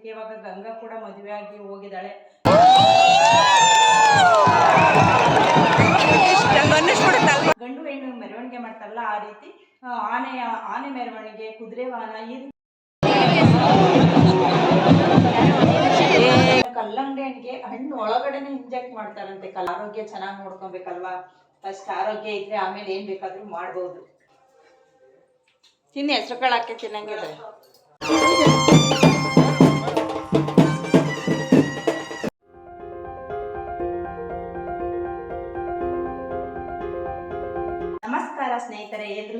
ಆಚರಿಸೋದಕ್ಕೆ ಇವಾಗ ಗಂಗಾ ಕೂಡ ಮದುವೆ ಆಗಿ ಹೋಗಿದ್ದಾಳೆ. ಗಂಡು ಹೆಣ್ಣು ಮೆರವಣಿಗೆ ಮಾಡ್ತಾರಲ್ಲ ಆ ರೀತಿ ಆನೆಯ, ಆನೆ ಮೆರವಣಿಗೆ, ಕುದುರೆ ವಾಹನ, ಈ ಕಲ್ಲಂಗಡಿ ಹಣ್ಣಿಗೆ ಹಣ್ಣು ಒಳಗಡೆನೆ ಇಂಜೆಕ್ಟ್ ಮಾಡ್ತಾರಂತೆ. ಕಲ್ ಆರೋಗ್ಯ ಚೆನ್ನಾಗಿ ನೋಡ್ಕೊಬೇಕಲ್ವಾ? ಫಸ್ಟ್ ಆರೋಗ್ಯ ಇದ್ರೆ ಆಮೇಲೆ ಏನ್ ಬೇಕಾದ್ರೂ ಮಾಡ್ಬೋದು. ತಿನ್ನಿ ಹೆಸರು ಕಾಳು ಹಾಕಿ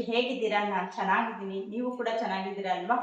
ಎಲ್ಲರೂ ಹೇಗಿದ್ದೀರಾ? ನಾನು ಚೆನ್ನಾಗಿದ್ದೀನಿ. ನೀವು ಕೂಡ ಚೆನ್ನಾಗಿದ್ದೀರಾ ಅಲ್ವಾ?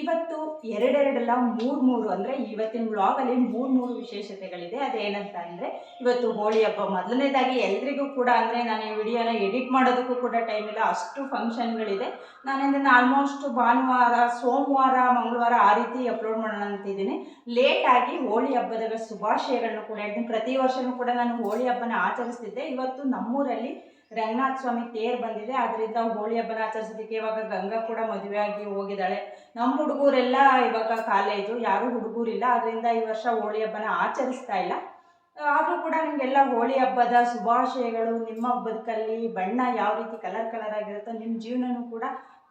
ಇವತ್ತು ಎರಡೆರಡಲ್ಲ ಮೂರು ಮೂರು ಅಂದರೆ ಇವತ್ತಿನ ಬ್ಲಾಗಲ್ಲಿ ಮೂರು ಮೂರು ವಿಶೇಷತೆಗಳಿದೆ. ಅದೇನಂತ ಅಂದರೆ ಇವತ್ತು ಹೋಳಿ ಹಬ್ಬ. ಮೊದಲನೇದಾಗಿ ಎಲ್ರಿಗೂ ಕೂಡ ಅಂದರೆ ನಾನು ಈ ವಿಡಿಯೋನ ಎಡಿಟ್ ಮಾಡೋದಕ್ಕೂ ಕೂಡ ಟೈಮ್ ಇಲ್ಲ. ಅಷ್ಟು ಫಂಕ್ಷನ್ಗಳಿದೆ ನಾನು ಆಲ್ಮೋಸ್ಟ್ ಭಾನುವಾರ, ಸೋಮವಾರ, ಮಂಗಳವಾರ ಆ ರೀತಿ ಅಪ್ಲೋಡ್ ಮಾಡೋಣ ಅಂತಿದ್ದೀನಿ. ಲೇಟಾಗಿ ಹೋಳಿ ಹಬ್ಬದ ಶುಭಾಶಯಗಳನ್ನು ಕೂಡ ಹೇಳ್ತೀನಿ ಪ್ರತಿ ವರ್ಷವೂ ಕೂಡ ನಾನು ಹೋಳಿ ಹಬ್ಬನ ಆಚರಿಸ್ತಿದ್ದೆ. ಇವತ್ತು ನಮ್ಮೂರಲ್ಲಿ ರಂಗನಾಥ ಸ್ವಾಮಿ ತೇರ್ ಬಂದಿದೆ, ಆದ್ರಿಂದ ಹೋಳಿ ಹಬ್ಬನ ಆಚರಿಸೋದಕ್ಕೆ ಇವಾಗ ಗಂಗಾ ಕೂಡ ಮದುವೆ ಆಗಿ ಹೋಗಿದ್ದಾಳೆ. ನಮ್ಮ ಹುಡುಗರೆಲ್ಲ ಇವಾಗ ಕಾಲೇಜು, ಯಾರೂ ಹುಡುಗರಿಲ್ಲ ಅದರಿಂದ ಈ ವರ್ಷ ಹೋಳಿ ಹಬ್ಬನ ಆಚರಿಸ್ತಾ ಇಲ್ಲ. ಆದರೂ ಕೂಡ ನಿಮಗೆಲ್ಲ ಹೋಳಿ ಹಬ್ಬದ ಶುಭಾಶಯಗಳು, ನಿಮ್ಮ ಬದುಕಲ್ಲಿ ಬಣ್ಣ ಯಾವ ರೀತಿ ಕಲರ್ ಕಲರ್ ಆಗಿರುತ್ತೋ ನಿಮ್ಮ ಜೀವನನೂ ಕೂಡ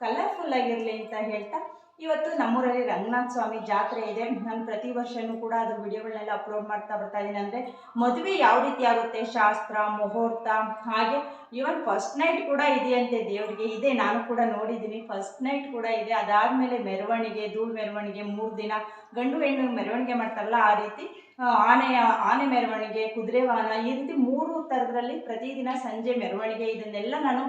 ಕಲರ್ಫುಲ್ ಆಗಿರಲಿ ಅಂತ ಹೇಳ್ತಾ ಇವತ್ತು ನಮ್ಮೂರಲ್ಲಿ ರಂಗನಾಥ ಸ್ವಾಮಿ ಜಾತ್ರೆ ಇದೆ. ನಾನು ಪ್ರತಿ ವರ್ಷವೂ ಕೂಡ ಅದ್ರ ವಿಡಿಯೋಗಳನ್ನೆಲ್ಲ ಅಪ್ಲೋಡ್ ಮಾಡ್ತಾ ಬರ್ತಾ ಇದ್ದೀನಿ. ಅಂದರೆ ಮದುವೆ ಯಾವ ರೀತಿ ಆಗುತ್ತೆ? ಶಾಸ್ತ್ರ, ಮುಹೂರ್ತ, ಹಾಗೆ ಇವನ್ ಫಸ್ಟ್ ನೈಟ್ ಕೂಡ ಇದೆಯಂತೆ ದೇವರಿಗೆ. ಇದೆ, ನಾನು ಕೂಡ ನೋಡಿದ್ದೀನಿ. ಫಸ್ಟ್ ನೈಟ್ ಕೂಡ ಇದೆ. ಅದಾದಮೇಲೆ ಮೆರವಣಿಗೆ, ಧೂಳು ಮೆರವಣಿಗೆ ಮೂರು ದಿನ. ಗಂಡು ಹೆಣ್ಣು ಮೆರವಣಿಗೆ ಮಾಡ್ತಾರಲ್ಲ ಆ ರೀತಿ. ಆನೆಯ, ಆನೆ ಮೆರವಣಿಗೆ, ಕುದುರೆ ವಾಹನ, ಈ ರೀತಿ ಮೂರು ಥರದ್ರಲ್ಲಿ ಪ್ರತಿದಿನ ಸಂಜೆ ಮೆರವಣಿಗೆ, ಇದನ್ನೆಲ್ಲ ನಾನು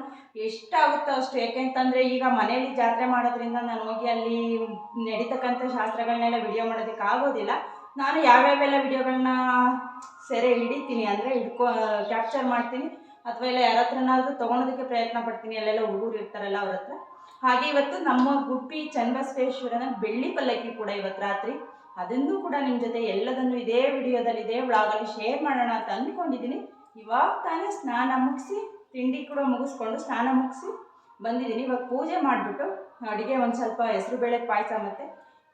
ಎಷ್ಟಾಗುತ್ತೋ ಅಷ್ಟು. ಯಾಕೆಂತಂದರೆ ಈಗ ಮನೆಯಲ್ಲಿ ಜಾತ್ರೆ ಮಾಡೋದ್ರಿಂದ ನಾನು ಹೋಗಿ ಅಲ್ಲಿ ನಡೀತಕ್ಕಂಥ ಶಾಸ್ತ್ರಗಳನ್ನೆಲ್ಲ ವಿಡಿಯೋ ಮಾಡೋದಕ್ಕೆ ಆಗೋದಿಲ್ಲ. ನಾನು ಯಾವ್ಯಾವೆಲ್ಲ ವಿಡಿಯೋಗಳನ್ನ ಸೆರೆ ಹಿಡಿತೀನಿ ಅಂದರೆ ಹಿಡ್ಕೊ ಕ್ಯಾಪ್ಚರ್ ಮಾಡ್ತೀನಿ. ಅಥವಾ ಇಲ್ಲ ಯಾರ ಹತ್ರನಾದರೂ ತೊಗೊಳೋದಕ್ಕೆ ಪ್ರಯತ್ನ ಪಡ್ತೀನಿ, ಅಲ್ಲೆಲ್ಲ ಹುಡುಗರು ಇರ್ತಾರಲ್ಲ ಅವ್ರ ಹತ್ರ. ಹಾಗೆ ಇವತ್ತು ನಮ್ಮ ಗುಬ್ಬಿ ಚನ್ನಬಸವೇಶ್ವರನ ಬೆಳ್ಳಿ ಪಲ್ಲಕ್ಕಿ ಕೂಡ ಇವತ್ತು ರಾತ್ರಿ ಅದನ್ನು ಕೂಡ ನಿಮ್ಮ ಜೊತೆ ಎಲ್ಲದನ್ನು ಇದೇ ವಿಡಿಯೋದಲ್ಲಿ, ಇದೇ ವ್ಲಾಗಲ್ಲಿ ಶೇರ್ ಮಾಡೋಣ ಅಂತ ಅಂದ್ಕೊಂಡಿದ್ದೀನಿ ಇವಾಗ ತಾನೇ ಸ್ನಾನ ಮುಗಿಸಿ, ತಿಂಡಿ ಕೂಡ ಮುಗಿಸ್ಕೊಂಡು ಸ್ನಾನ ಮುಗಿಸಿ ಬಂದಿದ್ದೀನಿ ಇವಾಗ ಪೂಜೆ ಮಾಡಿಬಿಟ್ಟು ಅಡುಗೆ ಒಂದು ಸ್ವಲ್ಪ ಹೆಸರುಬೇಳೆ ಪಾಯಸ ಮತ್ತು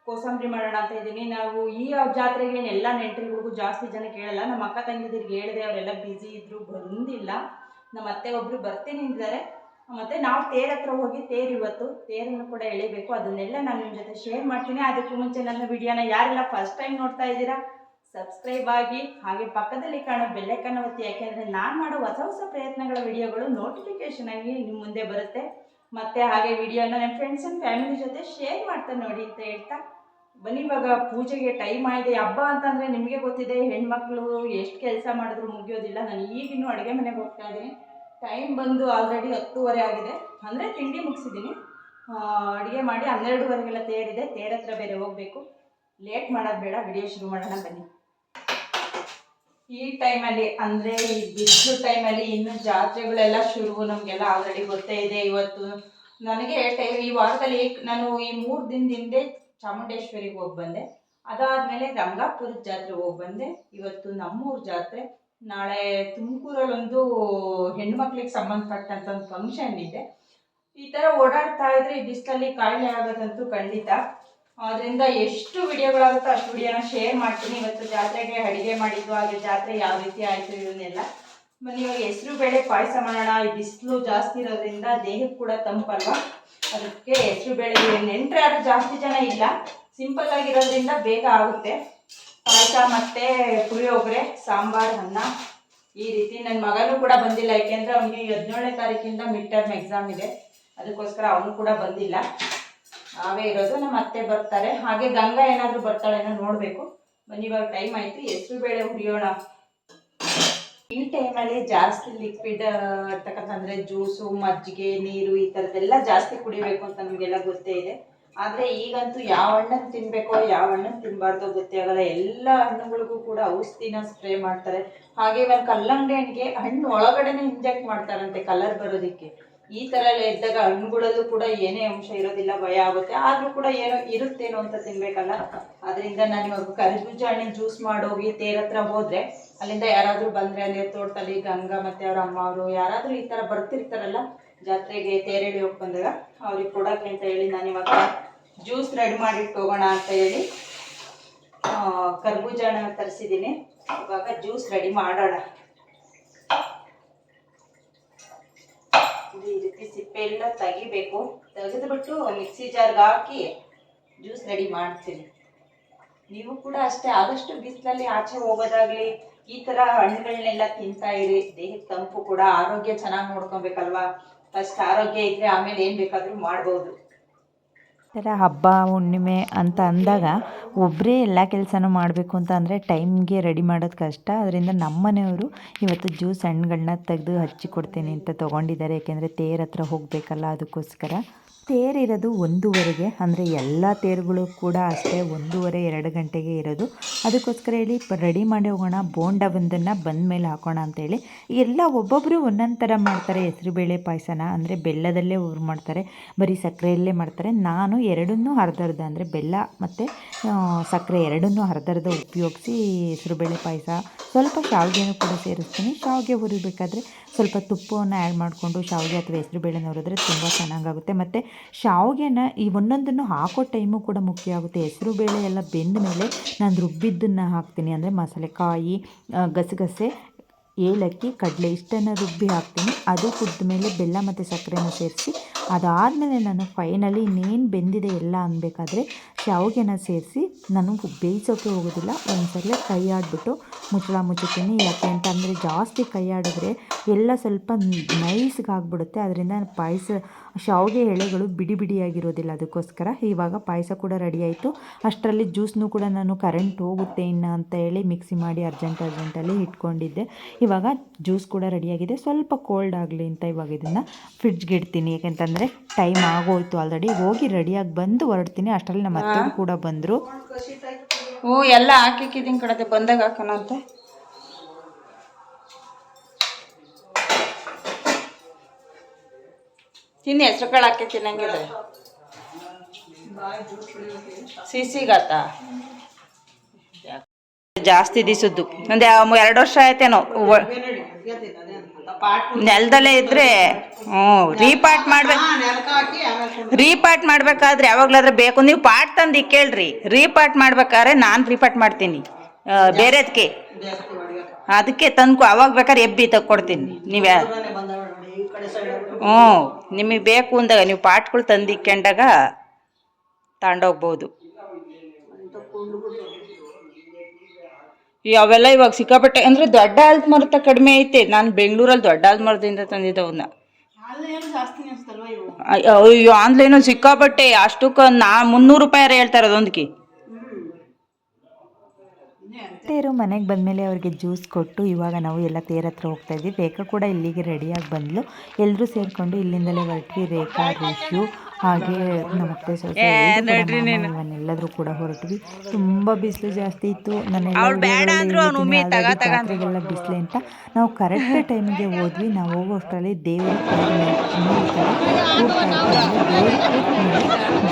ಕೋಸಂಬರಿ ಮಾಡೋಣ ಅಂತ ಇದ್ದೀನಿ. ನಾವು ಈ ಜಾತ್ರೆಗೆ ಎಲ್ಲ ನೆಂಟರಿಗಳಿಗೂ ಜಾಸ್ತಿ ಜನ ಕೇಳಲ್ಲ. ನಮ್ಮ ಅಕ್ಕ ತಂಗಿದಿರ್ಗೆ ಹೇಳಿದೆ, ಅವರೆಲ್ಲ ಬ್ಯುಸಿ ಇದ್ದರು ಬಂದಿಲ್ಲ. ನಮ್ಮ ಅತ್ತೆ ಒಬ್ಬರು ಬರ್ತೀನಿ ಅಂದಿದ್ದಾರೆ. ಮತ್ತು ನಾವು ತೇರ ಹತ್ರ ಹೋಗಿ ತೇರು ಇವತ್ತು, ತೇರನ್ನು ಕೂಡ ಎಳಿಬೇಕು. ಅದನ್ನೆಲ್ಲ ನಾನು ನಿಮ್ಮ ಜೊತೆ ಶೇರ್ ಮಾಡ್ತೀನಿ. ಅದಕ್ಕೂ ಮುಂಚೆ ನನ್ನ ವಿಡಿಯೋನ ಯಾರೆಲ್ಲ ಫಸ್ಟ್ ಟೈಮ್ ನೋಡ್ತಾ ಇದ್ದೀರಾ ಸಬ್ಸ್ಕ್ರೈಬ್ ಆಗಿ, ಹಾಗೆ ಪಕ್ಕದಲ್ಲಿ ಕಾಣೋ ಬೆಲ್ಲೈಕನ್ನ ಒತ್ತಿ. ಯಾಕೆಂದರೆ ನಾನು ಮಾಡೋ ಹೊಸ ಹೊಸ ಪ್ರಯತ್ನಗಳ ವಿಡಿಯೋಗಳು ನೋಟಿಫಿಕೇಶನ್ ಆಗಿ ನಿಮ್ಮ ಮುಂದೆ ಬರುತ್ತೆ. ಮತ್ತೆ ಹಾಗೆ ವಿಡಿಯೋನ ನನ್ನ ಫ್ರೆಂಡ್ಸ್ ಆ್ಯಂಡ್ ಫ್ಯಾಮಿಲಿ ಜೊತೆ ಶೇರ್ ಮಾಡ್ತಾ ನೋಡಿ ಅಂತ ಹೇಳ್ತಾ. ಬನ್ನಿ, ಇವಾಗ ಪೂಜೆಗೆ ಟೈಮ್ ಆಗಿದೆ ಹಬ್ಬ ಅಂತಂದರೆ ನಿಮಗೆ ಗೊತ್ತಿದೆ, ಹೆಣ್ಮಕ್ಳು ಎಷ್ಟು ಕೆಲಸ ಮಾಡಿದ್ರು ಮುಗಿಯೋದಿಲ್ಲ. ನಾನು ಈಗಿನ್ನೂ ಅಡುಗೆ ಮನೆಗೆ ಹೋಗ್ತಾ ಇದ್ದೀನಿ. ಟೈಮ್ ಬಂದು ಆಲ್ರೆಡಿ ಹತ್ತುವರೆ ಆಗಿದೆ. ಅಂದರೆ ತಿಂಡಿ ಮುಗಿಸಿದ್ದೀನಿ. ಅಡುಗೆ ಮಾಡಿ ಹನ್ನೆರಡುವರೆಗೆಲ್ಲ ತೇರಿದೆ. ತೇರ ಹತ್ರ ಬೇರೆ ಹೋಗಬೇಕು. ಲೇಟ್ ಮಾಡೋದು ಬೇಡ. ವಿಡಿಯೋ ಶುರು ಮಾಡೋಣ ಬನ್ನಿ. ಈ ಟೈಮಲ್ಲಿ ಅಂದರೆ ಈ ಬಿಸಿಲು ಟೈಮಲ್ಲಿ ಇನ್ನು ಜಾತ್ರೆಗಳೆಲ್ಲ ಶುರು ನಮಗೆಲ್ಲ ಆಲ್ರೆಡಿ ಗೊತ್ತೇ ಇದೆ ಇವತ್ತು. ನನಗೆ ಟೈಮ್ ಈ ವಾರದಲ್ಲಿ ನಾನು ಈ ಮೂರು ದಿನದ ಹಿಂದೆ ಚಾಮುಂಡೇಶ್ವರಿಗೆ ಹೋಗಿ ಬಂದೆ. ಅದಾದಮೇಲೆ ರಂಗಾಪುರದ ಜಾತ್ರೆ ಹೋಗಿ ಬಂದೆ. ಇವತ್ತು ನಮ್ಮೂರು ಜಾತ್ರೆ. ನಾಳೆ ತುಮಕೂರಲ್ಲೊಂದು ಹೆಣ್ಮಕ್ಳಿಗೆ ಸಂಬಂಧಪಟ್ಟಂಥ ಒಂದು ಫಂಕ್ಷನ್ ಇದೆ. ಈ ಥರ ಓಡಾಡ್ತಾ ಇದ್ರೆ ಈ ಬಿಸಿಲಲ್ಲಿ ಕಾಯಿಲೆ ಆಗೋದಂತೂ ಖಂಡಿತ. ಅದರಿಂದ ಎಷ್ಟು ವಿಡಿಯೋಗಳಾಗುತ್ತೋ ಅಷ್ಟು ವಿಡಿಯೋನ ಶೇರ್ ಮಾಡ್ತೀನಿ. ಇವತ್ತು ಜಾತ್ರೆಗೆ ಅಡುಗೆ ಮಾಡಿದ್ದು, ಹಾಗೆ ಜಾತ್ರೆ ಯಾವ ರೀತಿ ಆಯಿತು ಇವನ್ನೆಲ್ಲ ಬನ್ನಿ, ಇವಾಗ ಹೆಸರು ಬೇಳೆ ಪಾಯಸ ಮಾಡೋಣ. ಈ ಬಿಸಿಲು ಜಾಸ್ತಿ ಇರೋದ್ರಿಂದ ದೇಹಕ್ಕೆ ಕೂಡ ತಂಪಲ್ವ? ಅದಕ್ಕೆ ಹೆಸರು ಬೇಳೆ ನೆಂಟ್ರೆ ಅದು ಜಾಸ್ತಿ ಜನ ಇಲ್ಲ. ಸಿಂಪಲ್ ಆಗಿರೋದ್ರಿಂದ ಬೇಗ ಆಗುತ್ತೆ. ಪಾಯಸ ಮತ್ತು ಪುಳಿಯೋಗರೆ, ಸಾಂಬಾರ್, ಅನ್ನ. ಈ ರೀತಿ ನನ್ನ ಮಗನೂ ಕೂಡ ಬಂದಿಲ್ಲ, ಯಾಕೆಂದರೆ ಅವನಿಗೆ ಹದಿನೇಳನೇ ತಾರೀಕಿಂದ ಮಿಡ್ ಟರ್ಮ್ ಎಕ್ಸಾಮ್ ಇದೆ. ಅದಕ್ಕೋಸ್ಕರ ಅವನು ಕೂಡ ಬಂದಿಲ್ಲ. ನಾವೇ ಇರೋದು, ನಮ್ಮ ಅತ್ತೆ ಬರ್ತಾರೆ. ಹಾಗೆ ಗಂಗಾ ಏನಾದರೂ ಬರ್ತಾಳೇನೋ ನೋಡಬೇಕು. ಬನ್ನಿ, ಇವಾಗ ಟೈಮ್ ಆಯಿತು. ಹೆಸರು ಬೇಳೆ ಹುರಿಯೋಣ? ಈ ಟೈಮಲ್ಲಿ ಜಾಸ್ತಿ ಲಿಕ್ವಿಡ್ ಇರ್ತಕ್ಕಂಥಂದ್ರೆ ಜ್ಯೂಸು ಮಜ್ಜಿಗೆ, ನೀರು, ಈ ಥರದ್ದೆಲ್ಲ ಜಾಸ್ತಿ ಕುಡಿಬೇಕು ಅಂತ ನಮಗೆಲ್ಲ ಗೊತ್ತೇ ಇದೆ. ಆದರೆ ಈಗಂತೂ ಯಾವ ಹಣ್ಣನ್ನು ತಿನ್ನಬೇಕೋ ಯಾವ ಹಣ್ಣನ್ನು ತಿನ್ಬಾರ್ದೋ ಗೊತ್ತೇ ಆಗಲ್ಲ. ಎಲ್ಲ ಹಣ್ಣುಗಳಿಗೂ ಕೂಡ ಔಷಧಿನ ಸ್ಪ್ರೇ ಮಾಡ್ತಾರೆ. ಹಾಗೆ ಒಂದು ಕಲ್ಲಂಗಡಿ ಹಣ್ಣಿಗೆ ಹಣ್ಣು ಒಳಗಡೆನೆ ಇಂಜೆಕ್ಟ್ ಮಾಡ್ತಾರಂತೆ ಕಲರ್ ಬರೋದಿಕ್ಕೆ. ಈ ತರ ಎಲ್ಲ ಇದ್ದಾಗ ಹಣ್ಣುಗಳಲ್ಲೂ ಕೂಡ ಏನೇ ಅಂಶ ಇರೋದಿಲ್ಲ, ಭಯ ಆಗುತ್ತೆ. ಆದ್ರೂ ಕೂಡ ಏನೋ ಇರುತ್ತೇನೋ ಅಂತ ತಿನ್ಬೇಕಲ್ಲ. ಅದರಿಂದ ನಾನು ಇವಾಗ ಕರ್ಬೂಜ ಹಣ್ಣಿನ ಜ್ಯೂಸ್ ಮಾಡೋಗಿ ತೇರ್ ಹತ್ರ ಹೋದ್ರೆ ಅಲ್ಲಿಂದ ಯಾರಾದರೂ ಬಂದ್ರೆ ಅಲ್ಲಿ ತೋಟದಲ್ಲಿ ಗಂಗಾ ಮತ್ತೆ ಅವ್ರ ಅಮ್ಮ ಅವರು ಯಾರಾದರೂ ಈ ತರ ಬರ್ತಿರ್ತಾರಲ್ಲ, ಜಾತ್ರೆಗೆ ತೇರೇಳಿ ಹೋಗಿ ಬಂದಾಗ ಅವ್ರಿಗೆ ಕೊಡೋಕ್ಕೆ ಅಂತ ಹೇಳಿ ನಾನು ಇವಾಗ ಜ್ಯೂಸ್ ರೆಡಿ ಮಾಡಿ ಹೋಗೋಣ ಅಂತ ಹೇಳಿ ಕರ್ಬೂಜ ಹಣ್ಣು ತರಿಸಿದ್ದೀನಿ ಇವಾಗ ಜ್ಯೂಸ್ ರೆಡಿ ಮಾಡೋಣ. ಈ ರೀತಿ ಸಿಪ್ಪೆ ಎಲ್ಲ ತೆಗಿಬೇಕು. ತೆಗೆದುಬಿಟ್ಟು ಮಿಕ್ಸಿ ಜಾರ್ಗೆ ಹಾಕಿ ಜ್ಯೂಸ್ ರೆಡಿ ಮಾಡ್ತೀನಿ. ನೀವು ಕೂಡ ಅಷ್ಟೇ, ಆದಷ್ಟು ಬಿಸಿಲಲ್ಲಿ ಆಚೆ ಹೋಗೋದಾಗ್ಲಿ ಈ ತರ ಹಣ್ಣುಗಳನ್ನೆಲ್ಲ ತಿಂತಾ ಇರಿ. ದೇಹಕ್ಕೆ ತಂಪು ಕೂಡ ಆರೋಗ್ಯ ಚೆನ್ನಾಗಿ ನೋಡ್ಕೊಬೇಕಲ್ವಾ? ಫಸ್ಟ್ ಆರೋಗ್ಯ ಇದ್ರೆ ಆಮೇಲೆ ಏನ್ ಬೇಕಾದ್ರೂ ಮಾಡ್ಬೋದು. ಥರ ಹಬ್ಬ, ಹುಣ್ಣಿಮೆ ಅಂತ ಅಂದಾಗ ಒಬ್ಬರೇ ಎಲ್ಲ ಕೆಲಸನೂ ಮಾಡಬೇಕು ಅಂತ ಅಂದರೆ ಟೈಮ್ಗೆ ರೆಡಿ ಮಾಡೋದು ಕಷ್ಟ. ಅದರಿಂದ ನಮ್ಮ ಮನೆಯವರು ಇವತ್ತು ಜ್ಯೂಸ್ ಹಣ್ಣುಗಳನ್ನ ತೆಗೆದು ಹಚ್ಚಿ ಕೊಡ್ತೀನಿ ಅಂತ ತೊಗೊಂಡಿದ್ದಾರೆ. ಏಕೆಂದರೆ ತೇರ ಹತ್ರ ಹೋಗಬೇಕಲ್ಲ ಅದಕ್ಕೋಸ್ಕರ. ತೇರಿರೋದು ಒಂದೂವರೆಗೆ, ಅಂದರೆ ಎಲ್ಲ ತೇರುಗಳು ಕೂಡ ಅಷ್ಟೇ ಒಂದೂವರೆ, ಎರಡು ಗಂಟೆಗೆ ಇರೋದು. ಅದಕ್ಕೋಸ್ಕರ ಹೇಳಿ ರೆಡಿ ಮಾಡಿ ಹೋಗೋಣ, ಬೋಂಡ ಬಂದನ್ನು ಬಂದ ಮೇಲೆ ಹಾಕೋಣ ಅಂತೇಳಿ ಎಲ್ಲ ಒಬ್ಬೊಬ್ಬರು ಒಂದೊಂದು ಥರ ಮಾಡ್ತಾರೆ, ಹೆಸರುಬೇಳೆ ಪಾಯಸನ, ಅಂದರೆ ಬೆಲ್ಲದಲ್ಲೇ ಒಬ್ರು ಮಾಡ್ತಾರೆ, ಬರೀ ಸಕ್ಕರೆಯಲ್ಲೇ ಮಾಡ್ತಾರೆ. ನಾನು ಎರಡನ್ನೂ ಅರ್ಧ ಅರ್ಧ ಅಂದರೆ ಬೆಲ್ಲ ಮತ್ತು ಸಕ್ಕರೆ ಎರಡನ್ನೂ ಅರ್ಧರ್ಧ ಅರ್ಧ ಉಪಯೋಗಿಸಿ ಹೆಸರುಬೇಳೆ ಪಾಯಸ, ಸ್ವಲ್ಪ ಶಾವಿಗೆನೂ ಕೂಡ ಸೇರಿಸ್ತೀನಿ. ಶಾವಿಗೆ ಹುರಿಬೇಕಾದ್ರೆ ಸ್ವಲ್ಪ ತುಪ್ಪವನ್ನು ಆ್ಯಡ್ ಮಾಡಿಕೊಂಡು ಶಾವಿಗೆ ಅಥವಾ ಹೆಸರುಬೇಳೆನ ಹುರಿದ್ರೆ ತುಂಬ ಚೆನ್ನಾಗಾಗುತ್ತೆ. ಮತ್ತು ಶಾವಿಗೆನ ಈ ಒಂದೊಂದನ್ನು ಹಾಕೋ ಟೈಮು ಕೂಡ ಮುಖ್ಯ ಆಗುತ್ತೆ. ಹೆಸರುಬೇಳೆ ಎಲ್ಲ ಬೆಂದ ಮೇಲೆ ನಾನು ರುಬ್ಬಿದ್ದನ್ನು ಹಾಕ್ತೀನಿ. ಅಂದರೆ ಮಸಾಲೆ ಕಾಯಿ ಗಸಗಸೆ ಏಲಕ್ಕಿ, ಕಡಲೆ ಇಷ್ಟನ್ನು ರುಬ್ಬಿ ಹಾಕ್ತೀನಿ. ಅದು ಕುದ್ದ ಮೇಲೆ ಬೆಲ್ಲ ಮತ್ತು ಸಕ್ಕರೆನ ಸೇರಿಸಿ ಅದಾದಮೇಲೆ ನಾನು ಫೈನಲಿ ಇನ್ನೇನು ಬೆಂದಿದೆ ಎಲ್ಲ ಅನ್ಬೇಕಾದ್ರೆ ಶಾವಿಗೆನ ಸೇರಿಸಿ ನಾನು ಬೇಯಿಸೋಕೆ ಹೋಗೋದಿಲ್ಲ. ಒಂದ್ಸಲ ಕೈ ಆಡಿಬಿಟ್ಟು ಮುಚ್ಚಳ ಮುಚ್ಚುತ್ತೀನಿ. ಯಾಕೆ ಅಂತ ಅಂದರೆ ಜಾಸ್ತಿ ಕೈ ಆಡಿದ್ರೆ ಎಲ್ಲ ಸ್ವಲ್ಪ ನೈಸ್ಗೆ ಆಗಿಬಿಡುತ್ತೆ ಅದರಿಂದ ಪಾಯಸ ಶಾವಿಗೆ ಎಳೆಗಳು ಬಿಡಿ ಬಿಡಿಯಾಗಿರೋದಿಲ್ಲ ಅದಕ್ಕೋಸ್ಕರ. ಇವಾಗ ಪಾಯಸ ಕೂಡ ರೆಡಿ ಆಯಿತು. ಅಷ್ಟರಲ್ಲಿ ಜ್ಯೂಸ್ನೂ ಕೂಡ ನಾನು ಕರೆಂಟ್ ಹೋಗುತ್ತೆ ಇನ್ನು ಅಂತ ಹೇಳಿ ಮಿಕ್ಸಿ ಮಾಡಿ ಅರ್ಜೆಂಟ್ ಅರ್ಜೆಂಟಲ್ಲಿ ಇಟ್ಕೊಂಡಿದ್ದೆ. ಇವಾಗ ಜ್ಯೂಸ್ ಕೂಡ ರೆಡಿಯಾಗಿದೆ ಸ್ವಲ್ಪ ಕೋಲ್ಡ್ ಆಗಲಿ ಅಂತ ಇವಾಗ ಇದನ್ನು ಫ್ರಿಡ್ಜ್ಗೆ ಇಡ್ತೀನಿ. ಯಾಕೆಂತಂದರೆ ಟೈಮ್ ಆಗೋಯ್ತು ಆಲ್ರೆಡಿ ಹೋಗಿ ರೆಡಿಯಾಗಿ ಬಂದು ಹೊರಡ್ತೀನಿ. ಅಷ್ಟರಲ್ಲಿ ನಮ್ಮ ಅತ್ತೆ ಕೂಡ ಬಂದರು. ಹ್ಞೂ ಎಲ್ಲ ಹಾಕಿಕ್ಕಿದ್ದೀನಿ ಕಡತೆ ಬಂದಾಗ ಹಾಕೋಣ ಅಂತ. ತಿನ್ನಿ, ಹೆಸರು ಕಾಳು ಹಾಕಿ ತಿನ್ನಂಗಿದ್ರೆ ಸಿಸಿಗತ್ತ ಜಾಸ್ತಿ ದಿವಸದ್ದು ಒಂದು ಎರಡು ವರ್ಷ ಆಯ್ತೇನೋ. ನೆಲದಲ್ಲೇ ಇದ್ರೆ, ಹ್ಞೂ, ರೀಪಾಟ್ ಮಾಡ್ಬೇಕು ರೀಪಾಟ್ ಮಾಡ್ಬೇಕಾದ್ರೆ ಯಾವಾಗ್ಲಾದ್ರೆ ಬೇಕು. ನೀವು ಪಾಟ್ ತಂದು ಕೇಳ್ರಿ. ರೀಪಾಟ್ ಮಾಡ್ಬೇಕಾದ್ರೆ ನಾನು ರೀಪಾಟ್ ಮಾಡ್ತೀನಿ. ಬೇರೆದಕ್ಕೆ ಅದಕ್ಕೆ ತಂದ್ಕೊ, ಅವಾಗ ಬೇಕಾದ್ರೆ ಎಬ್ಬಿ ತಗೊಡ್ತೀನಿ ನೀವು ಹ್ಞೂ, ನಿಮಗೆ ಬೇಕು ಅಂದಾಗ ನೀವು ಪಾಟ್ಗಳು ತಂದಿಕ್ಕೊಂಡಾಗ ತಗೊಂಡೋಗ್ಬೋದು ಅವೆಲ್ಲ ಇವಾಗ ಸಿಕ್ಕಾಪಟ್ಟೆ, ಅಂದರೆ ದೊಡ್ಡ ಆಲ್ದ ಮರತ ಕಡಿಮೆ ಐತೆ. ನಾನು ಬೆಂಗಳೂರಲ್ಲಿ ದೊಡ್ಡ ಆಲ್ದ ಮರದಿಂದ ತಂದಿದ್ದವನ್ನ ಅಯ್ಯೋ ಆನ್ಲೈನ್ ಸಿಕ್ಕಾಪಟ್ಟೆ ಅಷ್ಟಕ್ಕೆ ನಾ ಮುನ್ನೂರು ರೂಪಾಯಿ ಹೇಳ್ತಾರೆ ಇರೋದು ತೇರು ಮನೆಗೆ ಬಂದಮೇಲೆ ಅವ್ರಿಗೆ ಜ್ಯೂಸ್ ಕೊಟ್ಟು ಇವಾಗ ನಾವು ಎಲ್ಲ ತೇರ ಹತ್ರ ಹೋಗ್ತಾ ಇದ್ವಿ. ರೇಖಾ ಕೂಡ ಇಲ್ಲಿಗೆ ರೆಡಿಯಾಗಿ ಬಂದ್ಲು. ಎಲ್ಲರೂ ಸೇರಿಕೊಂಡು ಇಲ್ಲಿಂದಲೇ ಹೊರಟ್ವಿ. ರೇಖಾ ರೇಷು ಹಾಗೆ ನಮ್ಮ ಅತ್ತೆ ಸೊಸೆ ಎಲ್ರೂ ಕೂಡ ಹೊರಟ್ವಿ. ತುಂಬ ಬಿಸಿಲು ಜಾಸ್ತಿ ಇತ್ತು. ನನ್ನ ಜಾತ್ರೆಗೆಲ್ಲ ಬಿಸಿಲು ಅಂತ. ನಾವು ಕರೆಕ್ಟ್ ಟೈಮಿಗೆ ಹೋದ್ವಿ. ನಾವು ಹೋಗೋಷ್ಟರಲ್ಲಿ ದೇವರು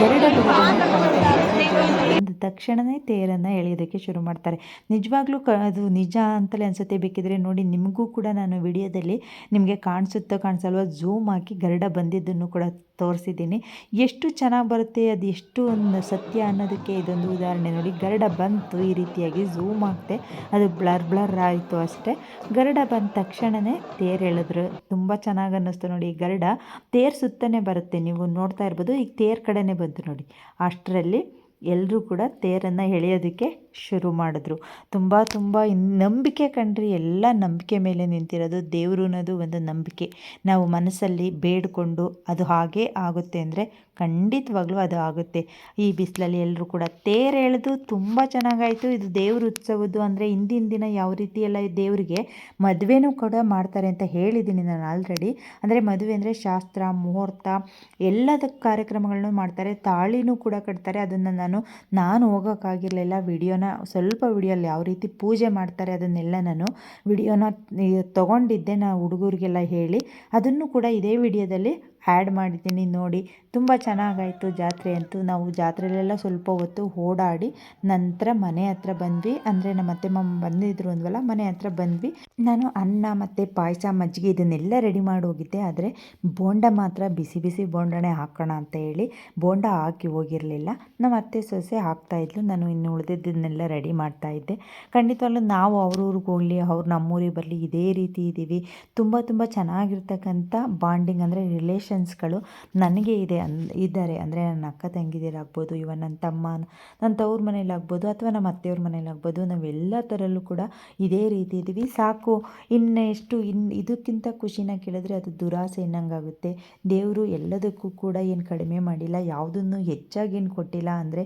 ಗರುಡ ಬಂದ ತಕ್ಷಣವೇ ತೇರನ್ನು ಎಳೆಯೋದಕ್ಕೆ ಶುರು ಮಾಡ್ತಾರೆ. ನಿಜವಾಗ್ಲೂ ಕ, ಅದು ನಿಜ ಅಂತಲೇ ಅನಿಸುತ್ತೆ. ಬೇಕಿದ್ರೆ ನೋಡಿ, ನಿಮಗೂ ಕೂಡ ನಾನು ವಿಡಿಯೋದಲ್ಲಿ ನಿಮಗೆ ಕಾಣಿಸುತ್ತೋ ಕಾಣಿಸಲ್ವ? ಝೂಮ್ ಹಾಕಿ ಗರಡ ಬಂದಿದ್ದನ್ನು ಕೂಡ ತೋರಿಸಿದ್ದೀನಿ. ಎಷ್ಟು ಚೆನ್ನಾಗಿ ಬರುತ್ತೆ, ಅದು ಎಷ್ಟು ಒಂದು ಸತ್ಯ ಅನ್ನೋದಕ್ಕೆ ಇದೊಂದು ಉದಾಹರಣೆ ನೋಡಿ. ಗರಡ ಬಂತು ಈ ರೀತಿಯಾಗಿ ಝೂಮ್ ಆಗ್ತೆ ಅದು ಬ್ಲರ್ ಬ್ಲರ್ ಆಯಿತು ಅಷ್ಟೇ. ಗರಡ ಬಂದ ತಕ್ಷಣವೇ ತೇರು ಎಳೆದ್ರು. ತುಂಬ ಚೆನ್ನಾಗಿ ಅನ್ನಿಸ್ತು ನೋಡಿ. ಗರಡ ಗರುಡ ತೇರು ಸುತ್ತನೇ ಬರುತ್ತೆ. ನೀವು ನೋಡ್ತಾ ಇರ್ಬೋದು. ಈಗ ತೇರು ಕಡೆನೇ ಬಂತು ನೋಡಿ. ಅಷ್ಟರಲ್ಲಿ ಎಲ್ಲರೂ ಕೂಡ ತೇರನ್ನು ಎಳೆಯೋದಕ್ಕೆ ಶುರು ಮಾಡಿದ್ರು. ತುಂಬ ತುಂಬ ನಂಬಿಕೆ ಕಂಡ್ರಿ ಎಲ್ಲ ನಂಬಿಕೆ ಮೇಲೆ ನಿಂತಿರೋದು ದೇವರು ಅನ್ನೋದು ಒಂದು ನಂಬಿಕೆ. ನಾವು ಮನಸ್ಸಲ್ಲಿ ಬೇಡಿಕೊಂಡು ಅದು ಹಾಗೇ ಆಗುತ್ತೆ ಅಂದರೆ ಖಂಡಿತವಾಗ್ಲೂ ಅದು ಆಗುತ್ತೆ. ಈ ಬಿಸಿಲಲ್ಲಿ ಎಲ್ಲರೂ ಕೂಡ ತೇರು ಎಳೆದು ತುಂಬ ಚೆನ್ನಾಗಾಯಿತು. ಇದು ದೇವ್ರ ಉತ್ಸವದ್ದು ಅಂದರೆ ಹಿಂದಿನ ದಿನ ಯಾವ ರೀತಿ ಎಲ್ಲ ದೇವರಿಗೆ ಮದುವೆನೂ ಕೂಡ ಮಾಡ್ತಾರೆ ಅಂತ ಹೇಳಿದ್ದೀನಿ ನಾನು ಆಲ್ರೆಡಿ ಅಂದರೆ ಮದುವೆ ಅಂದರೆ ಶಾಸ್ತ್ರ, ಮುಹೂರ್ತ, ಎಲ್ಲದ ಕಾರ್ಯಕ್ರಮಗಳನ್ನು ಮಾಡ್ತಾರೆ. ತಾಳಿನೂ ಕೂಡ ಕಟ್ತಾರೆ. ಅದನ್ನು ನಾನು ನಾನು ಹೋಗೋಕ್ಕಾಗಿರಲಿಲ್ಲ, ವಿಡಿಯೋನ ಸ್ವಲ್ಪ ವಿಡಿಯೋಲ್ಲಿ ಯಾವ ರೀತಿ ಪೂಜೆ ಮಾಡ್ತಾರೆ ಅದನ್ನೆಲ್ಲ ನಾನು ವಿಡಿಯೋನ ತೊಗೊಂಡಿದ್ದೆ ನಾ ಹುಡುಗರಿಗೆಲ್ಲ ಹೇಳಿ. ಅದನ್ನು ಕೂಡ ಇದೇ ವಿಡಿಯೋದಲ್ಲಿ ಆ್ಯಡ್ ಮಾಡಿದ್ದೀನಿ ನೋಡಿ. ತುಂಬ ಚೆನ್ನಾಗಾಯಿತು ಜಾತ್ರೆ ಅಂತೂ. ನಾವು ಜಾತ್ರೆಯಲ್ಲೆಲ್ಲ ಸ್ವಲ್ಪ ಹೊತ್ತು ಓಡಾಡಿ ನಂತರ ಮನೆ ಹತ್ರ ಬಂದ್ವಿ. ಅಂದರೆ ನಮ್ಮ ಅತ್ತೆ ಮಾಮ ಬಂದಿದ್ರು ಅಂದ್ವಲ್ಲ, ಮನೆ ಹತ್ರ ಬಂದ್ವಿ. ನಾನು ಅನ್ನ ಮತ್ತು ಪಾಯಸ, ಮಜ್ಜಿಗೆ ಇದನ್ನೆಲ್ಲ ರೆಡಿ ಮಾಡಿ ಹೋಗಿದ್ದೆ. ಆದರೆ ಬೋಂಡ ಮಾತ್ರ ಬಿಸಿ ಬಿಸಿ ಬೋಂಡಣೆ ಹಾಕೋಣ ಅಂತ ಹೇಳಿ ಬೋಂಡ ಹಾಕಿ ಹೋಗಿರಲಿಲ್ಲ. ನಮ್ಮ ಅತ್ತೆ ಸೊಸೆ ಹಾಕ್ತಾಯಿದ್ಲು ನಾನು ಇನ್ನು ಉಳಿದಿದ್ದನ್ನೆಲ್ಲ ರೆಡಿ ಮಾಡ್ತಾಯಿದ್ದೆ ಖಂಡಿತವಾಗ್ಲೂ ನಾವು ಅವ್ರ ಊರಿಗೆ ಹೋಗಲಿ, ಅವ್ರು ನಮ್ಮೂರಿಗೆ ಬರಲಿ, ಇದೇ ರೀತಿ ಇದ್ದೀವಿ ತುಂಬ ತುಂಬ ಚೆನ್ನಾಗಿರ್ತಕ್ಕಂಥ ಬಾಂಡಿಂಗ್ ಅಂದರೆ ರಿಲೇಷನ್ಸ್ಗಳು ನನಗೆ ಇದೆ ಅನ್, ಇದ್ದಾರೆ. ಅಂದರೆ ನನ್ನ ಅಕ್ಕ ತಂಗಿದಿರಾಗ್ಬೋದು ಇವನ್ ನನ್ನ ತಮ್ಮ, ನನ್ನ ತವ್ರ ಮನೇಲಾಗ್ಬೋದು, ಅಥವಾ ನಮ್ಮ ಅತ್ತೆಯವ್ರ ಮನೇಲಾಗ್ಬೋದು, ನಾವೆಲ್ಲ ಥರಲ್ಲೂ ಕೂಡ ಇದೇ ರೀತಿ ಇದ್ದೀವಿ. ಸಾಕು ಇನ್ನೆಷ್ಟು ಇನ್ನು ಇದಕ್ಕಿಂತ ಖುಷಿನ ಕೇಳಿದ್ರೆ ಅದು ದುರಾಸೆ ಅನ್ನಂಗಾಗುತ್ತೆ ದೇವರು ಎಲ್ಲದಕ್ಕೂ ಕೂಡ ಏನು ಕಡಿಮೆ ಮಾಡಿಲ್ಲ, ಯಾವುದನ್ನು ಹೆಚ್ಚಾಗಿ ಏನು ಕೊಟ್ಟಿಲ್ಲ ಅಂದರೆ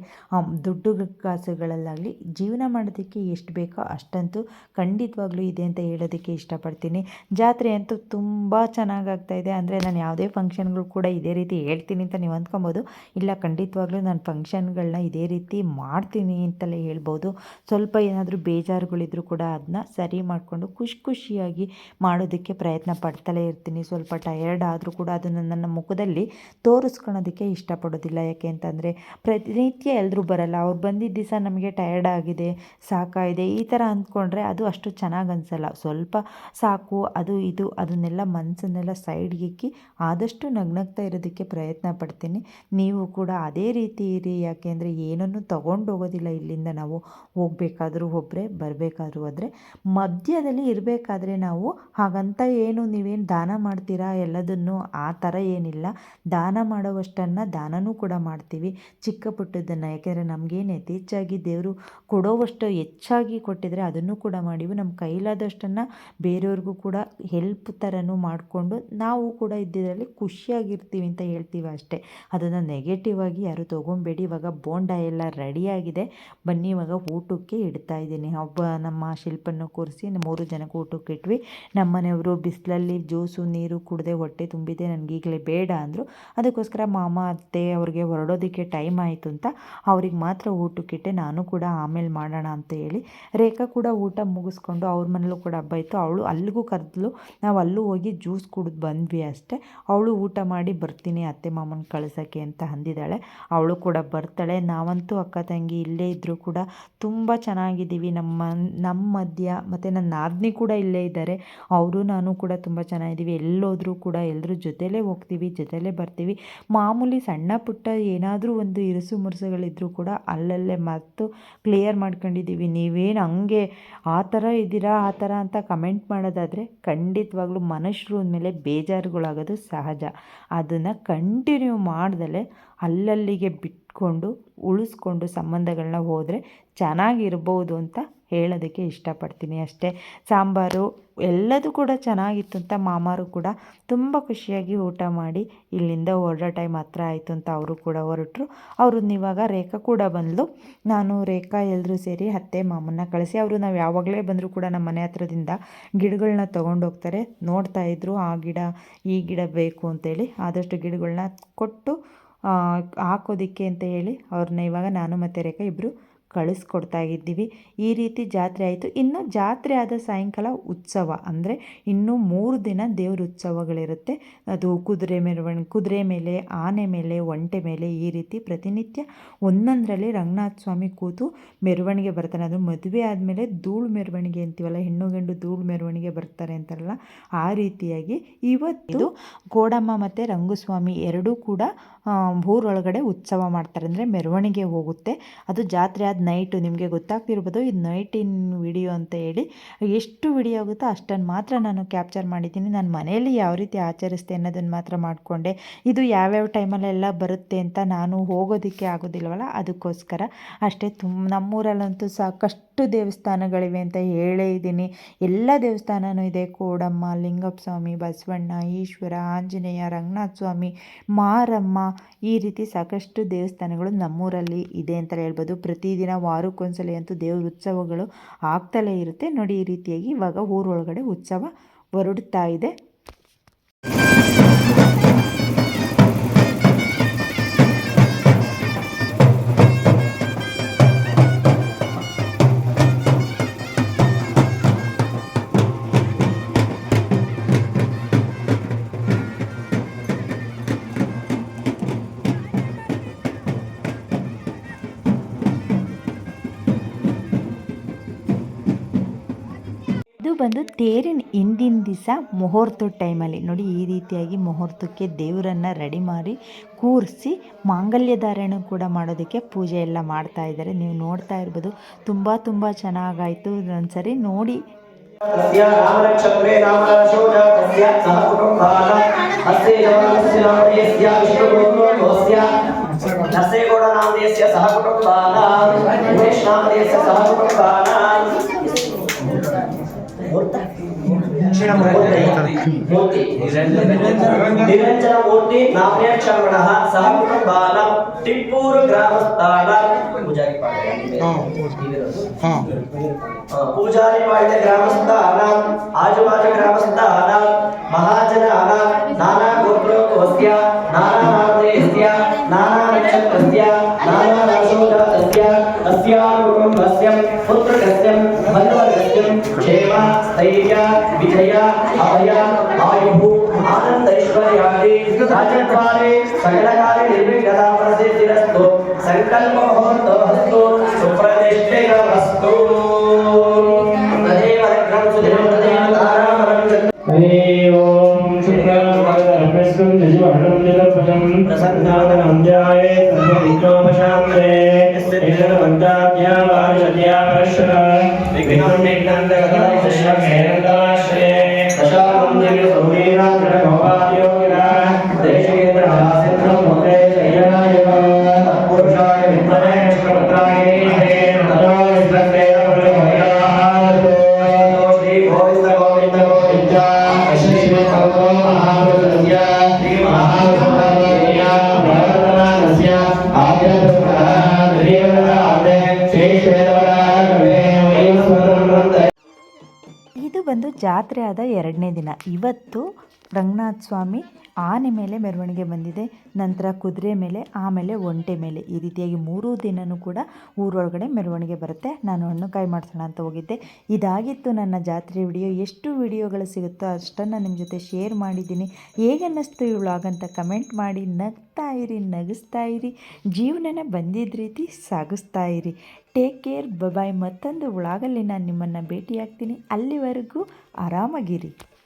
ದುಡ್ಡು ಕಾಸುಗಳಲ್ಲಾಗಲಿ ಜೀವನ ಮಾಡೋದಕ್ಕೆ ಎಷ್ಟು ಬೇಕೋ ಅಷ್ಟಂತೂ ಖಂಡಿತವಾಗ್ಲೂ ಇದೆ ಅಂತ ಹೇಳೋದಕ್ಕೆ ಇಷ್ಟಪಡ್ತೀನಿ. ಜಾತ್ರೆ ಅಂತೂ ತುಂಬ ಚೆನ್ನಾಗಾಗ್ತಾ ಇದೆ. ಅಂದರೆ ನಾನು ಯಾವುದೇ ಫಂಕ್ಷನ್ಗಳು ಕೂಡ ಇದೇ ರೀತಿ ಹೇಳ್ತೀನಿ ಅಂತ ನೀವು ಅಂದ್ಕೊಬೋದು. ಇಲ್ಲ, ಖಂಡಿತವಾಗ್ಲೂ ನಾನು ಫಂಕ್ಷನ್ಗಳನ್ನ ಇದೇ ರೀತಿ ಮಾಡ್ತೀನಿ ಅಂತಲೇ ಹೇಳ್ಬೋದು. ಸ್ವಲ್ಪ ಏನಾದರೂ ಬೇಜಾರುಗಳಿದ್ರು ಕೂಡ ಅದನ್ನ ಸರಿ ಮಾಡಿಕೊಂಡು ಖುಷಿ ಖುಷಿಯಾಗಿ ಮಾಡೋದಕ್ಕೆ ಪ್ರಯತ್ನ ಪಡ್ತಲೇ ಇರ್ತೀನಿ. ಸ್ವಲ್ಪ ಟಯರ್ಡ್ ಆದರೂ ಕೂಡ ಅದನ್ನು ನನ್ನ ಮುಖದಲ್ಲಿ ತೋರಿಸ್ಕೊಳೋದಕ್ಕೆ ಇಷ್ಟಪಡೋದಿಲ್ಲ. ಯಾಕೆ ಅಂತಂದರೆ ಪ್ರತಿನಿತ್ಯ ಎಲ್ಲರೂ ಬರಲ್ಲ. ಅವ್ರು ಬಂದಿದ್ದ ದಿವಸ ನಮಗೆ ಟಯರ್ಡ್ ಆಗಿದೆ, ಸಾಕಾಗಿದೆ, ಈ ಥರ ಅಂದ್ಕೊಂಡ್ರೆ ಅದು ಅಷ್ಟು ಚೆನ್ನಾಗಿ ಅನಿಸಲ್ಲ. ಸ್ವಲ್ಪ ಸಾಕು, ಅದು ಇದು, ಅದನ್ನೆಲ್ಲ ಮನಸ್ಸನ್ನೆಲ್ಲ ಸೈಡ್ಗೆ ಇಕ್ಕಿ ಆದಷ್ಟು ನಗ್ನಗ್ತಾ ಇರೋದಕ್ಕೆ ಪ್ರಯತ್ನ ಪಡ್ತೀನಿ. ನೀವು ಕೂಡ ಅದೇ ರೀತಿ ಇರಿ. ಯಾಕೆಂದರೆ ಏನನ್ನು ತಗೊಂಡು ಹೋಗೋದಿಲ್ಲ. ಇಲ್ಲಿಂದ ನಾವು ಹೋಗಬೇಕಾದ್ರೂ ಒಬ್ಬರೇ ಬರಬೇಕಾದ್ರೂ ಆದರೆ ಮಧ್ಯದಲ್ಲಿ ಇರಬೇಕಾದ್ರೆ ನಾವು ಹಾಗಂತ ಏನು ನೀವೇನು ದಾನ ಮಾಡ್ತೀರಾ? ಎಲ್ಲದನ್ನು ಆ ಥರ ಏನಿಲ್ಲ. ದಾನ ಮಾಡೋವಷ್ಟನ್ನು ದಾನನೂ ಕೂಡ ಮಾಡ್ತೀವಿ. ಚಿಕ್ಕ ಪುಟ್ಟದ್ದನ್ನು. ಯಾಕೆಂದರೆ ನಮಗೇನು ಯಥೇಚ್ಛಾಗಿ ದೇವರು ಕೊಡೋವಷ್ಟು ಹೆಚ್ಚಾಗಿ ಕೊಟ್ಟಿದ್ರೆ ಅದನ್ನು ಕೂಡ ಮಾಡಿವಿ. ನಮ್ಮ ಕೈಲಾದಷ್ಟನ್ನು ಬೇರೆಯವ್ರಿಗೂ ಕೂಡ ಹೆಲ್ಪ್ ಥರನೂ ಮಾಡಿಕೊಂಡು ನಾವು ಕೂಡ ಇದ್ದಿದ್ರಲ್ಲಿ ಖುಷಿಯಾಗಿರ್ತೀವಿ ಅಂತ ಹೇಳ್ತೀವಿ ಅಷ್ಟೇ. ಅದನ್ನು ನೆಗೆಟಿವ್ ಆಗಿ ಯಾರು ತೊಗೊಬೇಡಿ. ಇವಾಗ ಬೋಂಡ ಎಲ್ಲ ರೆಡಿಯಾಗಿದೆ ಬನ್ನಿ ಇವಾಗ ಊಟಕ್ಕೆ ಇಡ್ತಾ ಇದ್ದೀನಿ. ಒಬ್ಬ ನಮ್ಮ ಶಿಲ್ಪನ್ನು ಕೂರಿಸಿ ಮೂರು ಜನಕ್ಕೆ ಊಟಕ್ಕೆ ಇಟ್ವಿ. ನಮ್ಮ ಮನೆಯವರು ಬಿಸಿಲಲ್ಲಿ ಜ್ಯೂಸು, ನೀರು ಕುಡಿದೆ ಹೊಟ್ಟೆ ತುಂಬಿದೆ. ನನಗೆ ಈಗಲೇ ಬೇಡ ಅಂದರು. ಅದಕ್ಕೋಸ್ಕರ ಮಾಮ, ಅತ್ತೆ ಅವ್ರಿಗೆ ಹೊರಡೋದಕ್ಕೆ ಟೈಮ್ ಆಯಿತು ಅಂತ ಅವ್ರಿಗೆ ಮಾತ್ರ ಊಟಕ್ಕಿಟ್ಟೆ ನಾನು ಕೂಡ ಆಮೇಲೆ ಮಾಡೋಣ ಅಂತ ಹೇಳಿ ರೇಖಾ ಕೂಡ ಊಟ ಮುಗಿಸ್ಕೊಂಡು ಅವ್ರ ಮನೇಲೂ ಕೂಡ ಹಬ್ಬ ಇತ್ತು. ಅವಳು ಅಲ್ಲಿಗೂ ಕರೆದ್ಲು. ನಾವು ಅಲ್ಲೂ ಹೋಗಿ ಜ್ಯೂಸ್ ಕುಡಿದು ಬಂದ್ವಿ ಅಷ್ಟೇ. ಅವಳು ಊಟ ಮಾಡಿ ಬರ್ತೀನಿ ಅತ್ತೆ ಮಾಮನ ಕಳ್ಸೋಕ್ಕೆ ಅಂತ ಅಂದಿದ್ದಾಳೆ. ಅವಳು ಕೂಡ ಬರ್ತಾಳೆ. ನಾವಂತೂ ಅಕ್ಕ ತಂಗಿ ಇಲ್ಲೇ ಇದ್ದರೂ ಕೂಡ ತುಂಬ ಚೆನ್ನಾಗಿದ್ದೀವಿ. ನಮ್ಮ ನಮ್ಮ ಮಧ್ಯ ಮತ್ತು ನನ್ನ ನಾದಿನಿ ಕೂಡ ಇಲ್ಲೇ ಇದ್ದಾರೆ. ಅವರು, ನಾನು ಕೂಡ ತುಂಬ ಚೆನ್ನಾಗಿದ್ದೀವಿ. ಎಲ್ಲೋದ್ರೂ ಕೂಡ ಎಲ್ಲರೂ ಜೊತೆಲೇ ಹೋಗ್ತೀವಿ, ಜೊತೆಲೇ ಬರ್ತೀವಿ. ಮಾಮೂಲಿ ಸಣ್ಣ ಪುಟ್ಟ ಏನಾದರೂ ಒಂದು ಇರುಸು ಮುರುಸುಗಳಿದ್ರೂ ಕೂಡ ಅಲ್ಲಲ್ಲೇ ಮತ್ತು ಕ್ಲಿಯರ್ ಮಾಡ್ಕೊಂಡಿದ್ದೀವಿ. ನೀವೇನು ಹಂಗೆ ಆ ಥರ ಇದ್ದೀರಾ, ಆ ಥರ ಅಂತ ಕಮೆಂಟ್ ಮಾಡೋದಾದರೆ ಖಂಡಿತವಾಗ್ಲೂ ಮನುಷ್ಯರು ಅಂದಮೇಲೆ ಬೇಜಾರುಗಳಾಗೋದು ಸಹಜ. ಅದನ್ನು ಕಂಟಿನ್ಯೂ ಮಾಡ್ದಲೇ ಅಲ್ಲಲ್ಲಿಗೆ ಬಿಟ್ಕೊಂಡು, ಉಳಿಸ್ಕೊಂಡು ಸಂಬಂಧಗಳನ್ನ ಹೋದರೆ ಚೆನ್ನಾಗಿರ್ಬೋದು ಅಂತ ಹೇಳೋದಕ್ಕೆ ಇಷ್ಟಪಡ್ತೀನಿ ಅಷ್ಟೇ. ಸಾಂಬಾರು ಎಲ್ಲದೂ ಕೂಡ ಚೆನ್ನಾಗಿತ್ತು ಅಂತ ಮಾಮಾರು ಕೂಡ ತುಂಬ ಖುಷಿಯಾಗಿ ಊಟ ಮಾಡಿ ಇಲ್ಲಿಂದ ಹೊರಡೋ ಟೈಮ್ ಹತ್ರ ಆಯಿತು ಅಂತ ಅವರು ಕೂಡ ಹೊರಟರು. ಅವರು ಇವಾಗ ರೇಖಾ ಕೂಡ ಬಂದಳು ನಾನು, ರೇಖಾ ಎಲ್ಲರೂ ಸೇರಿ ಅತ್ತೆ, ಮಾಮನ್ನ ಕಳಿಸಿ, ಅವರು ನಾವು ಯಾವಾಗಲೇ ಬಂದರೂ ಕೂಡ ನಮ್ಮ ಮನೆ ಹತ್ರದಿಂದ ಗಿಡಗಳನ್ನ ತೊಗೊಂಡೋಗ್ತಾರೆ ನೋಡ್ತಾ ಇದ್ರು, ಆ ಗಿಡ, ಈ ಗಿಡ ಬೇಕು ಅಂತೇಳಿ ಆದಷ್ಟು ಗಿಡಗಳನ್ನ ಕೊಟ್ಟು ಹಾಕೋದಿಕ್ಕೆ ಅಂತ ಹೇಳಿ ಅವ್ರನ್ನ ಇವಾಗ ನಾನು ಮತ್ತು ರೇಖಾ ಇಬ್ಬರು ಕಳಿಸ್ಕೊಡ್ತಾ ಇದ್ದೀವಿ. ಈ ರೀತಿ ಜಾತ್ರೆ ಆಯಿತು. ಇನ್ನು ಜಾತ್ರೆ ಆದ ಸಾಯಂಕಾಲ ಉತ್ಸವ ಅಂದರೆ ಇನ್ನೂ ಮೂರು ದಿನ ದೇವ್ರ ಉತ್ಸವಗಳಿರುತ್ತೆ. ಅದು ಕುದುರೆ ಮೆರವಣಿಗೆ ಕುದುರೆ ಮೇಲೆ, ಆನೆ ಮೇಲೆ, ಒಂಟೆ ಮೇಲೆ ಈ ರೀತಿ ಪ್ರತಿನಿತ್ಯ ಒಂದೊಂದರಲ್ಲಿ ರಂಗನಾಥ ಸ್ವಾಮಿ ಕೂತು ಮೆರವಣಿಗೆ ಬರ್ತಾನೆ. ಅದು ಮದುವೆ ಆದಮೇಲೆ ಧೂಳು ಮೆರವಣಿಗೆ ಅಂತೀವಲ್ಲ, ಹೆಣ್ಣು ಗಂಡು ಧೂಳು ಮೆರವಣಿಗೆ ಬರ್ತಾರೆ ಅಂತಾರಲ್ಲ, ಆ ರೀತಿಯಾಗಿ ಇವತ್ತು ಗೋಡಮ್ಮ ಮತ್ತು ರಂಗುಸ್ವಾಮಿ ಎರಡೂ ಕೂಡ ಊರೊಳಗಡೆ ಉತ್ಸವ ಮಾಡ್ತಾರೆ. ಅಂದರೆ ಮೆರವಣಿಗೆ ಹೋಗುತ್ತೆ. ಅದು ಜಾತ್ರೆ ಆದ ನೈಟು ನಿಮಗೆ ಗೊತ್ತಾಗ್ತಿರ್ಬೋದು, ಇದು ನೈಟಿನ ವಿಡಿಯೋ ಅಂತ ಹೇಳಿ. ಎಷ್ಟು ವಿಡಿಯೋ ಆಗುತ್ತೋ ಅಷ್ಟನ್ನು ಮಾತ್ರ ನಾನು ಕ್ಯಾಪ್ಚರ್ ಮಾಡಿದ್ದೀನಿ. ನಾನು ಮನೆಯಲ್ಲಿ ಯಾವ ರೀತಿ ಆಚರಿಸ್ತೆ ಅನ್ನೋದನ್ನು ಮಾತ್ರ ಮಾಡಿಕೊಂಡೆ. ಇದು ಯಾವ್ಯಾವ ಟೈಮಲ್ಲೆಲ್ಲ ಬರುತ್ತೆ ಅಂತ ನಾನು ಹೋಗೋದಕ್ಕೆ ಆಗೋದಿಲ್ವಲ್ಲ, ಅದಕ್ಕೋಸ್ಕರ. ಅಷ್ಟೇ ತುಂಬ ನಮ್ಮೂರಲ್ಲಂತೂ ಸಾಕಷ್ಟು ದೇವಸ್ಥಾನಗಳಿವೆ ಅಂತ ಹೇಳೇ ಇದ್ದೀನಿ. ಎಲ್ಲ ದೇವಸ್ಥಾನವೂ ಇದೆ. ಕೋಡಮ್ಮ ಲಿಂಗಪ್ಪ ಸ್ವಾಮಿ ಬಸವಣ್ಣ, ಈಶ್ವರ, ಆಂಜನೇಯ, ರಂಗನಾಥ ಸ್ವಾಮಿ, ಮಾರಮ್ಮ, ಈ ರೀತಿ ಸಾಕಷ್ಟು ದೇವಸ್ಥಾನಗಳು ನಮ್ಮೂರಲ್ಲಿ ಇದೆ ಅಂತಲೇ ಹೇಳ್ಬೋದು. ಪ್ರತಿದಿನ ವಾರಕ್ಕೊಂದ್ಸಲ ಅಂತೂ ದೇವ್ರ ಉತ್ಸವಗಳು ಆಗ್ತಲೇ ಇರುತ್ತೆ. ನೋಡಿ ಈ ರೀತಿಯಾಗಿ ಇವಾಗ ಊರೊಳಗಡೆ ಉತ್ಸವ ಹೊರಡ್ತಾ ಇದೆ. ಬಂದು ತೇರಿನ ಹಿಂದಿನ ದಿವಸ ಮುಹೂರ್ತದ ಟೈಮಲ್ಲಿ, ನೋಡಿ ಈ ರೀತಿಯಾಗಿ ಮುಹೂರ್ತಕ್ಕೆ ದೇವರನ್ನು ರೆಡಿ ಮಾಡಿ ಕೂರಿಸಿ ಮಾಂಗಲ್ಯ ಧಾರಣ ಕೂಡ ಮಾಡೋದಕ್ಕೆ ಪೂಜೆ ಎಲ್ಲ ಮಾಡ್ತಾ ಇದ್ದಾರೆ. ನೀವು ನೋಡ್ತಾ ಇರ್ಬೋದು, ತುಂಬ ತುಂಬ ಚೆನ್ನಾಗಾಯಿತು. ಒಂದ್ಸರಿ ನೋಡಿ. ಸಹ corta. निरञ्जनम् ओति निरञ्जनम् ओति नाम्न्या क्षमणः सः कुटुम्बानां टिप्पूरु ग्रामस्थानां पूजारि पाठ पाण्डे ग्रामस्थानाम् आजुबाज महाजन आना नाना गोत्र गोत्रोक्तस्य नाना नामधेयस्य नाना नक्षत्रस्य नाना राशोदातस्य अस्य कुटुम्बस्य पुत्रकस्य बन्धुवर्गस्य क्षेम स्थैर्य विजय ధైర్య అభయ ఆయు ఆనంద ఐశ్వర్యాది రాజద్వారే సకలకాలి నిర్విఘ్నత ప్రసిద్ధిరస్తు సంకల్ప మహోత్సవ హస్తు సుప్రతిష్ఠే వస్తు ప్రసన్నానంద్యాయే సర్వవిఘ్నోపశాంతే ఇంద్రమంతాభ్యావారిషద్యావర్ష విఘ్నం నిర్ణందక ಇದು ಬಂದು ಜಾತ್ರೆ ಆದ ಎರಡನೇ ದಿನ. ಇವತ್ತು ರಂಗನಾಥ ಸ್ವಾಮಿ ಆನೆ ಮೇಲೆ ಮೆರವಣಿಗೆ ಬಂದಿದೆ, ನಂತರ ಕುದುರೆ ಮೇಲೆ, ಆಮೇಲೆ ಒಂಟೆ ಮೇಲೆ. ಈ ರೀತಿಯಾಗಿ ಮೂರೂ ದಿನವೂ ಕೂಡ ಊರೊಳಗಡೆ ಮೆರವಣಿಗೆ ಬರುತ್ತೆ. ನಾನು ಹಣ್ಣು ಕಾಯಿ ಮಾಡ್ಸೋಣ ಅಂತ ಹೋಗಿದ್ದೆ. ಇದಾಗಿತ್ತು ನನ್ನ ಜಾತ್ರೆ ವಿಡಿಯೋ. ಎಷ್ಟು ವಿಡಿಯೋಗಳು ಸಿಗುತ್ತೋ ಅಷ್ಟನ್ನು ನಿಮ್ಮ ಜೊತೆ ಶೇರ್ ಮಾಡಿದ್ದೀನಿ. ಹೇಗೆ ಅನ್ನಿಸ್ತು ವ್ಲಾಗ್ ಅಂತ ಕಮೆಂಟ್ ಮಾಡಿ. ನಗ್ತಾ ಇರಿ, ನಗಿಸ್ತಾ ಇರಿ. ಜೀವನನ ಬಂದಿದ್ದ ರೀತಿ ಸಾಗಿಸ್ತಾ ಇರಿ. ಟೇಕ್ ಕೇರ್ ಬಬಾಯ್ ಮತ್ತೊಂದು ವ್ಲಾಗಲ್ಲಿ ನಾನು ನಿಮ್ಮನ್ನು ಭೇಟಿಯಾಗ್ತೀನಿ. ಅಲ್ಲಿವರೆಗೂ ಆರಾಮಾಗಿರಿ.